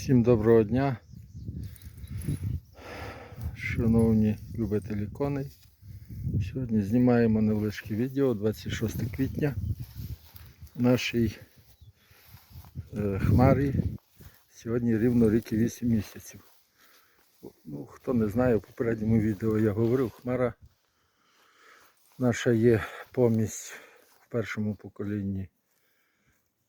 Всім доброго дня, шановні любителі коней. Сьогодні знімаємо невеличке відео 26 квітня нашій е, хмарі. Сьогодні рівно рік і 8 місяців. Ну, хто не знає, в попередньому відео я говорив, хмара наша є помість в першому поколінні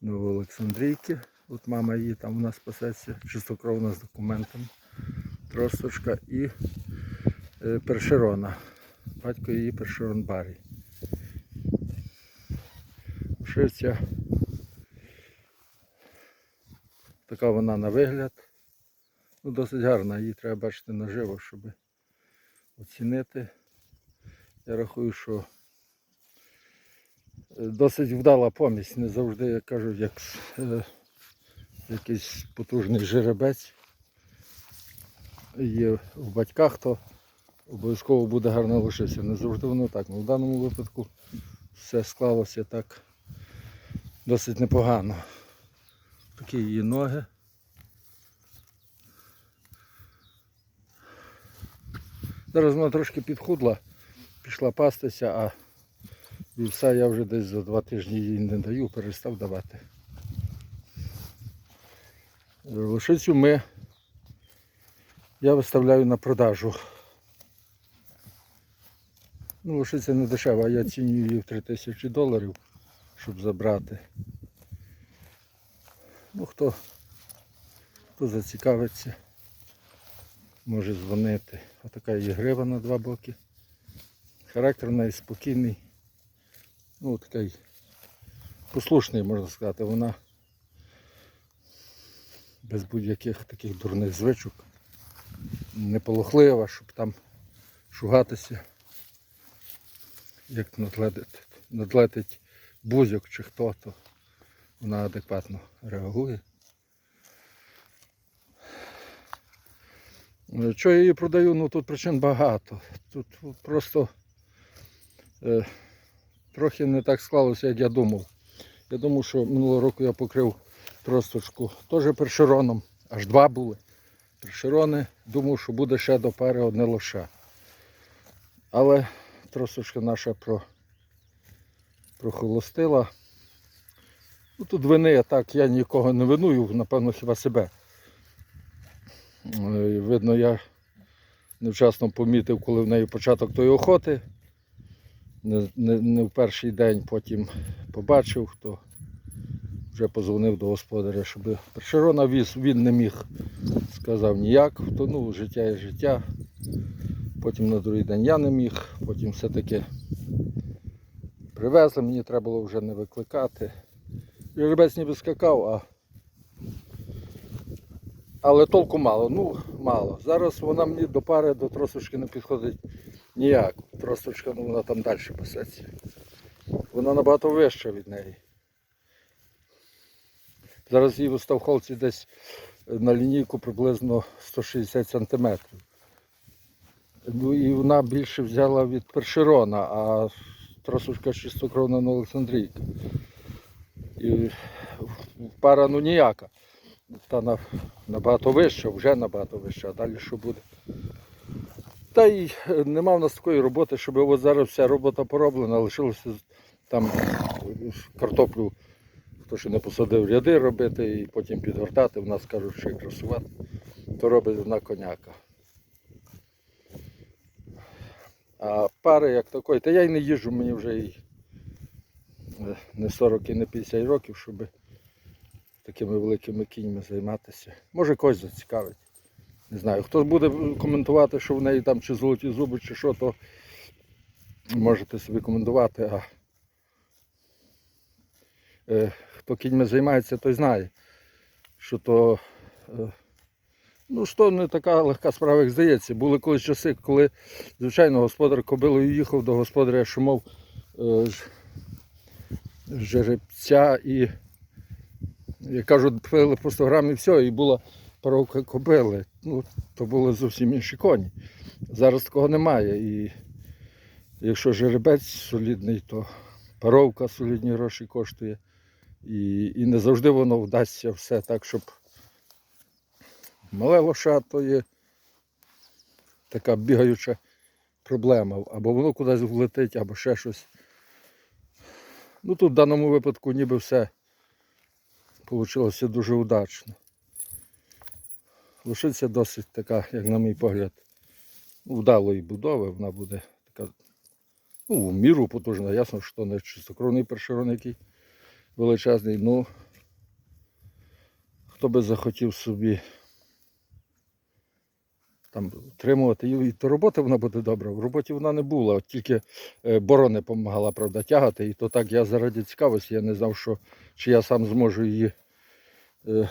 Новоолександрійки. От мама її там у нас пасеться, чистокровна з документами. Тросточка і е, першерона. Батько її першерон Барій. Шивця. Така вона на вигляд. Ну, досить гарна, її треба бачити наживо, щоб оцінити. Я рахую, що е, досить вдала помість. Не завжди, як кажуть, як е, якийсь потужний жеребець є в батьках, то обов'язково буде гарно лишитися. Не завжди воно так. Ну, в даному випадку все склалося так досить непогано. Такі її ноги. Зараз вона трошки підхудла, пішла пастися, а вівса я вже десь за два тижні їй не даю, перестав давати. Лошицю ми я виставляю на продажу. Ну, лошиця не дешева, я цінюю її в 3000 доларів, щоб забрати. Ну хто, хто зацікавиться, може дзвонити. Отака її грива на два боки. Характер в неї спокійний. Ну такий послушний, можна сказати, вона без будь-яких таких дурних звичок. Неполохлива, щоб там шугатися, як надлетить, надлетить бузьок чи хто, то вона адекватно реагує. Що я її продаю, ну тут причин багато. Тут просто е, трохи не так склалося, як я думав. Я думав, що минулого року я покрив тросточку теж першероном, аж два були. Першерони, думав, що буде ще до пари одне лоша. Але тросточка наша про, прохолостила. Ну, тут вини так, я нікого не виную, напевно, хіба себе. Е, Видно, я невчасно помітив, коли в неї початок тої охоти. Не, не, не в перший день потім побачив, хто вже позвонив до господаря, щоб першерона віз, він не міг, сказав ніяк, втонув, життя є життя. Потім на другий день я не міг, потім все-таки привезли, мені треба було вже не викликати. Жеребець ніби скакав, а але толку мало, ну мало. Зараз вона мені до пари, до тросочки не підходить ніяк. Тросочка, ну вона там далі пасеться. Вона набагато вища від неї. Зараз її в десь на лінійку приблизно 160 см. Ну і вона більше взяла від першерона, а тросушка чистокровна на Олександрійка. І пара ну ніяка. Та на, набагато вища, вже набагато вища, а далі що буде. Та й е, нема в нас такої роботи, щоб от зараз вся робота пороблена, лишилося там е, картоплю, хто ще не посадив ряди робити і потім підгортати, в нас кажуть, що і красувати, то робить одна коняка. А пари як такої, та я й не їжджу, мені вже і е, не 40 і не 50 років, щоб такими великими кіньми займатися. Може когось зацікавить. Не знаю. Хто буде коментувати, що в неї там чи золоті зуби, чи що, то можете собі коментувати. А хто кіньми займається, той знає, що то е, ну, що не така легка справа, як здається. Були колись часи, коли, звичайно, господар кобилою їхав до господаря, що мов е, жеребця і, як кажуть, пили по 100 грам і все, і була паровка кобили. Ну, то були зовсім інші коні. Зараз такого немає. І якщо жеребець солідний, то паровка солідні гроші коштує. І, і не завжди воно вдасться все так, щоб мале лоша, то є така бігаюча проблема. Або воно кудись влетить, або ще щось. Ну тут в даному випадку ніби все вийшло дуже удачно. Лошиця досить така, як на мій погляд, вдалої будови. Вона буде така, ну, в міру потужна. Ясно, що не чистокровний першерон, який величезний. Ну, хто би захотів собі там утримувати, і то робота вона буде добра. В роботі вона не була, от тільки е, борони допомагала, правда, тягати. І то так я заради цікавості, я не знав, що, чи я сам зможу її, е,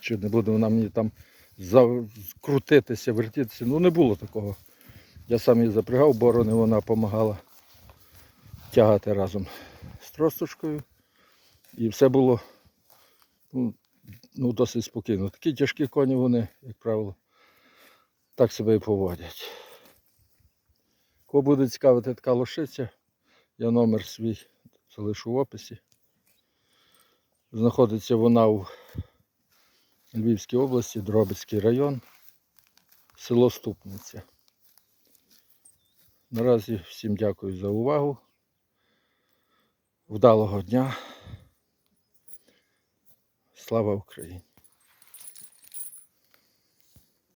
чи не буде вона мені там за- крутитися, вертітися. Ну не було такого. Я сам її запрягав, борони вона допомагала тягати разом з тросточкою. І все було ну, ну, досить спокійно. Такі тяжкі коні вони, як правило, так себе і поводять. Кого буде цікавити така лошиця, я номер свій залишу в описі. Знаходиться вона у Львівській області, Дробицький район, село Ступниця. Наразі всім дякую за увагу. Вдалого дня. Слава Україні!